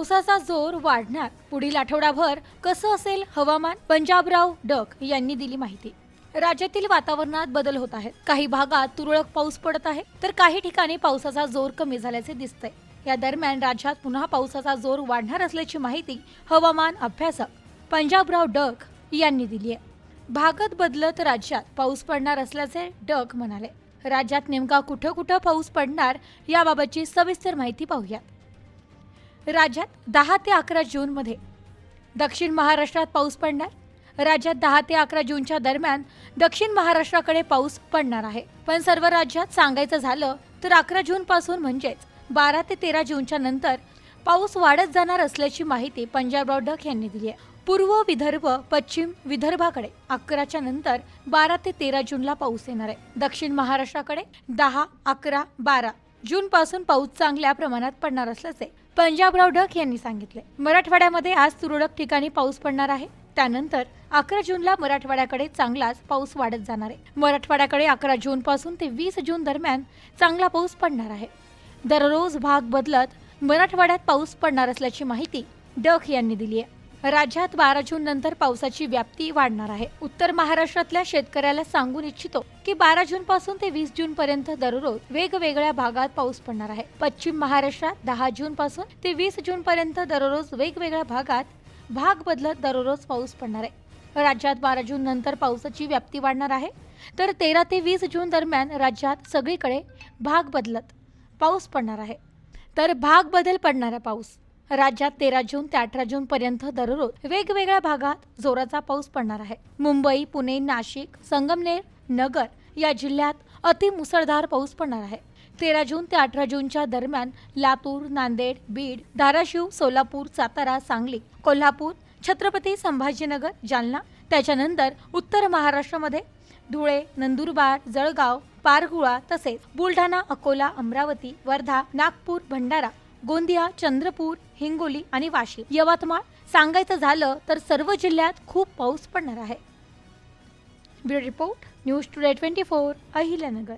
पावसाचा जोर वाढणार. पुढील आठवडाभर कसं असेल हवामान? पंजाबराव डक यांनी दिली माहिती. राज्यातील वातावरणात बदल होत आहेत. काही भागात तुरळक पाऊस पडत आहे. तर काही ठिकाणी पावसाचा जोर कमी झाल्याचे दिसतंय. या दरम्यान राज्यात पुन्हा पावसाचा जोर वाढणार असल्याची माहिती हवामान अभ्यासक पंजाबराव डक यांनी दिली आहे. भागात बदलत राज्यात पाऊस पडणार असल्याचे डक म्हणाले. राज्यात नेमका कुठं कुठं पाऊस पडणार याबाबतची सविस्तर माहिती पाहूया राज्यात दहा ते अकरा जूनमध्ये. दक्षिण महाराष्ट्रात पाऊस पडणार. राज्यात दहा ते अकरा जूनच्या दरम्यान दक्षिण महाराष्ट्राकडे पाऊस पडणार आहे. पण सर्व राज्यात सांगायचं झालं तर अकरा जूनपासून म्हणजेच बारा ते तेरा जूनच्या नंतर पाऊस वाढत जाणार असल्याची माहिती पंजाबराव डक यांनी दिली आहे. पूर्व विदर्भ पश्चिम विदर्भाकडे अकराच्या नंतर बारा ते तेरा जूनला पाऊस येणार आहे. दक्षिण महाराष्ट्राकडे दहा अकरा बारा जून पासून पाऊस चांगल्या प्रमाणात पडणार असल्याचे पंजाबराव डक यांनी सांगितले मराठवाड्यामध्ये आज तुरळक ठिकाणी पाऊस पडणार आहे. त्यानंतर अकरा जूनला मराठवाड्याकडे चांगलाच पाऊस वाढत जाणार आहे. मराठवाड्याकडे अकरा जून पासून ते वीस जून दरम्यान चांगला पाऊस पडणार आहे. दररोज भाग बदलत मराठवाड्यात पाऊस पडणार असल्याची माहिती डक यांनी दिली आहे. राज्यात बारा जून नंतर पावसाची व्याप्ती वाढणार आहे. उत्तर महाराष्ट्रातल्या शेतकऱ्याला सांगून इच्छितो की बारा जून पासून ते वीस जून पर्यंत दररोज वेगवेगळ्या भागात पाऊस पडणार आहे. पश्चिम महाराष्ट्रात दहा जून पासून ते वीस जून पर्यंत दररोज वेगवेगळ्या भागात भाग बदलत दररोज पाऊस पडणार आहे. राज्यात बारा जून नंतर पावसाची व्याप्ती वाढणार आहे. तर तेरा ते वीस जून दरम्यान राज्यात सगळीकडे भाग बदलत पाऊस पडणार आहे. तर भाग बदल पडणारा पाऊस राज्यात तेरा जून ते अठरा जून पर्यंत दररोज वेगवेगळ्या भागात जोराचा पाऊस पडणार आहे. मुंबई पुणे नाशिक संगमनेर नगर या जिल्ह्यात अति मुसळधार पाऊस पडणार आहे. तेरा जून ते अठरा जूनच्या दरम्यान लातूर नांदेड बीड धाराशिव सोलापूर सातारा सांगली कोल्हापूर छत्रपती संभाजीनगर जालना त्याच्यानंतर उत्तर महाराष्ट्रामध्ये धुळे नंदुरबार जळगाव पारगुळा तसेच बुलढाणा अकोला अमरावती वर्धा नागपूर भंडारा गोंदिया चंद्रपूर हिंगोली आणि वाशिम यवतमाळ सांगायचं झालं तर सर्व जिल्ह्यात खूप पाऊस पडणार आहे. Bureau report news today twenty four Ahilyanagar.